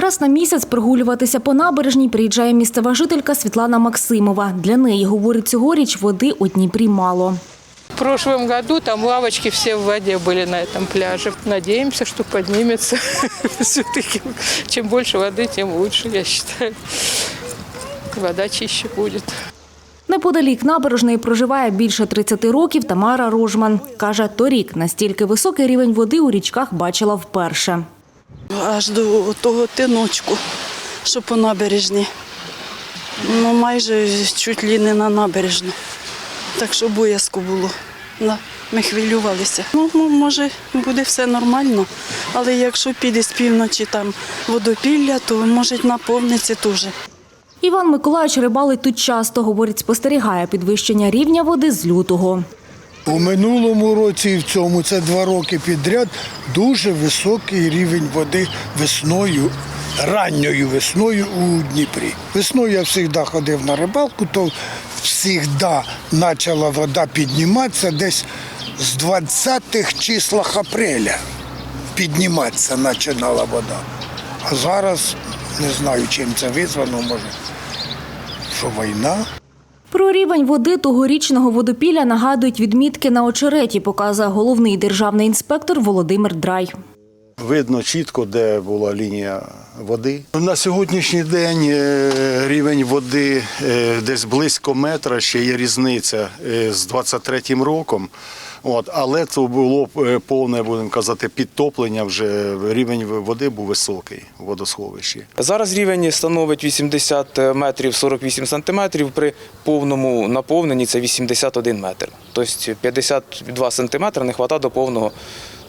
Раз на місяць прогулюватися по набережній приїжджає місцева жителька Світлана Максимова. Для неї, говорить, цьогоріч води у Дніпрі мало. В прошлом году там лавочки все в воде были на этом пляже. Надеемся, что поднимется. Все-таки чем больше воды, тем лучше, я считаю. Вода чище будет. Неподалік набережної проживає більше 30 років Тамара Рожман. Каже, торік настільки високий рівень води у річках бачила вперше. аж до того тиночку, що по набережні. Ну, майже чуть ли не на набережну. Так що боязко було. Ми хвилювалися. Ну, може, буде все нормально, але якщо піде з півночі там водопілля, то може наповниться теж. Іван Миколаївич рибалить тут часто, говорить, спостерігає підвищення рівня води з лютого. У минулому році і в цьому це два роки підряд дуже високий рівень води весною, ранньою весною у Дніпрі. Весною я завжди ходив на рибалку, то завжди почала вода підніматися десь з 20-х числах апреля. Підніматися починала вода. А зараз не знаю, чим це визвано, може, що війна. Про рівень води тогорічного водопілля нагадують відмітки на очереті, показує головний державний інспектор Володимир Драй. Видно чітко, де була лінія води. На сьогоднішній день е, рівень води е, десь близько метра, ще є різниця е, з 23-м роком. От, але це було е, повне, будемо казати, підтоплення. Вже рівень води був високий в водосховищі. Зараз рівень становить 80 метрів 48 сантиметрів. При повному наповненні це 81 метр. Тобто 52 сантиметри не вистачає до повного е,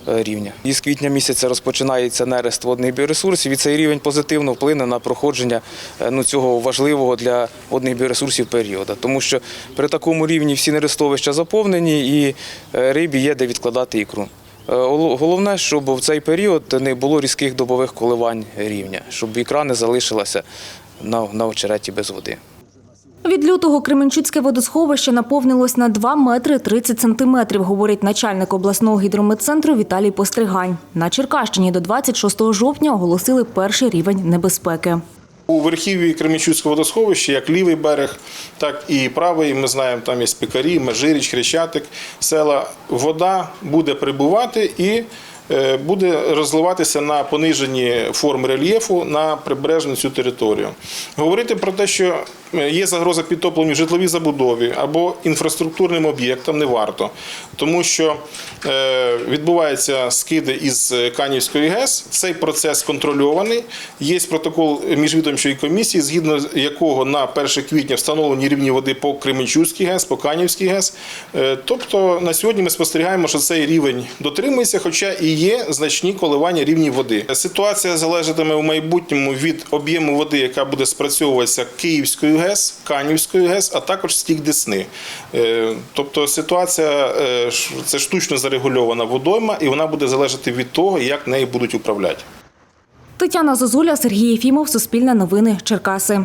рівня. Із квітня місяця розпочинається нерест водних біоресурсів, і цей рівень позитивно вплине на проходження е, ну, цього важливого для водних біоресурсів періоду. Тому що при такому рівні всі нерестовища заповнені і е, рибі є де відкладати ікру. Е, Головне, щоб в цей період не було різких добових коливань рівня, щоб ікра не залишилася на очереті без води. Від лютого Кременчуцьке водосховище наповнилось на 2 метри 30 сантиметрів, говорить начальник обласного гідрометцентру Віталій Постригань. На Черкащині до 26 жовтня оголосили перший рівень небезпеки. У верхів'ї Кременчуцького водосховища, як лівий берег, так і правий. Ми знаємо, там є Пікарі, Межиріч, Хрещатик, села. Вода буде прибувати і е, буде розливатися на понижені форми рельєфу на прибережну цю територію. Говорити про те, що є загроза підтоплення в житловій забудові або інфраструктурним об'єктам не варто, тому що е, відбуваються скиди із Канівської ГЕС. Цей процес контрольований. Є протокол міжвідомчої комісії, згідно якого на 1 квітня встановлені рівні води по Кременчуцькій ГЕС, по Канівській ГЕС. Е, Тобто на сьогодні ми спостерігаємо, що цей рівень дотримується, хоча і є значні коливання рівнів води. Ситуація залежатиме в майбутньому від об'єму води, яка буде спрацьовуватися Київською ГЕС, Канівської ГЕС, а також стік Десни. Е, Тобто ситуація е, це штучно зарегульована водойма, і вона буде залежати від того, як нею будуть управляти. Тетяна Зозуля, Сергій Єфімов, Суспільне новини, Черкаси.